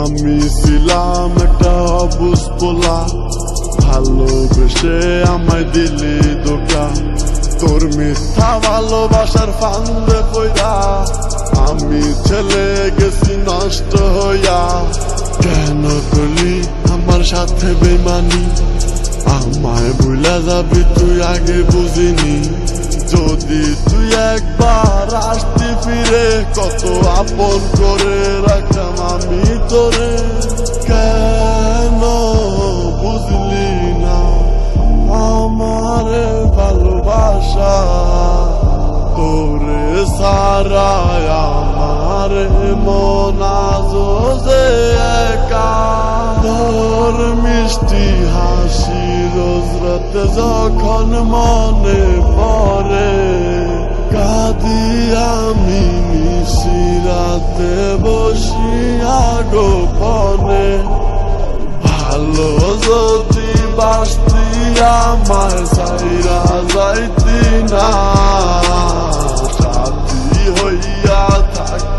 আমি ছিলাম একটা অবুজ পোলা, ভালোবেসে আমায় দিলি দোকা তোর মিথ্যা ভালোবাসার ফান্দে পইরা আমি ছেলে গেছি নষ্ট হইয়া। কেন আমার সাথে বেমানি। আমায় ভুলে যাবি তুই আগে বুঝিনি। যদি তুই একবার আসতি ফিরে, কত আপন করে রাখতাম আমি তোরে। কেন বুঝলি না? আমার ভালোবাসা তোরে সারায় আমার যখন মনে পড়ে কাঁদি আমি নিশিরাতে বসিয়া গোপনে ভালো যদি বাসতি আমার সাইরা যাইতি না হইয়া থাকতি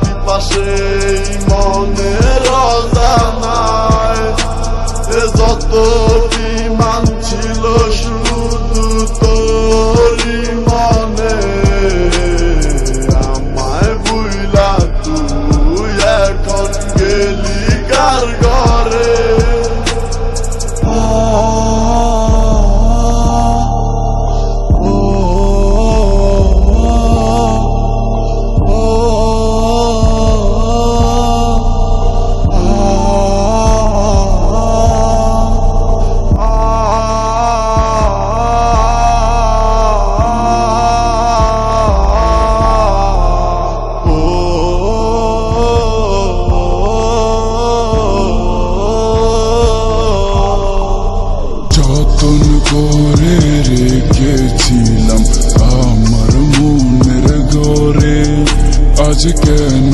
আজ কেন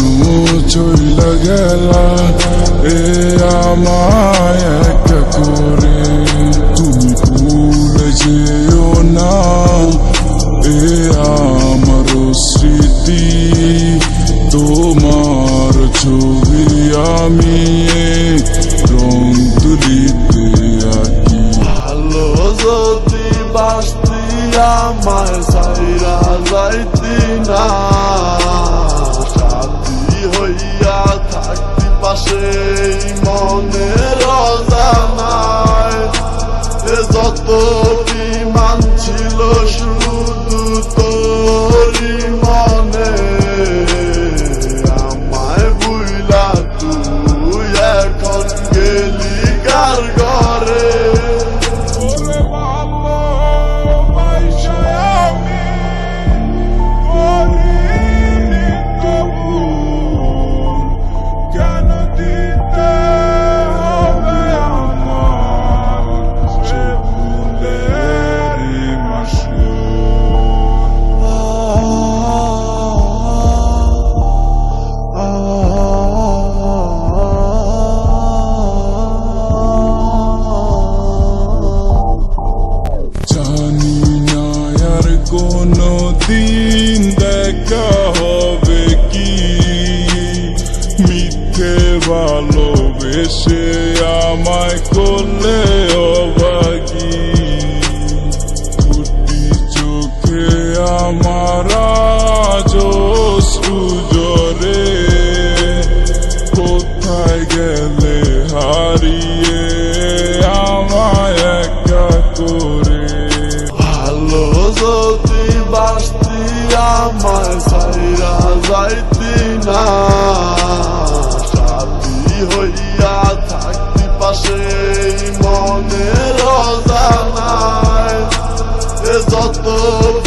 চইলা গেলা, এ আমায় একা করে। তুমি ভুলে যেও না, এ আমার স্মৃতি। তোমার ছবি আমি রং তুলিতে আঁকি। ভালো যদি বাসতি আমার এ যত বিমান ছিল শুধু মনে দিন দেখা হবে কি? মিথ্যে ভালোবেসে আমায় করলে সাথী হইয়া থাকতি পাশে মনে এ বিমান ছিল শুধু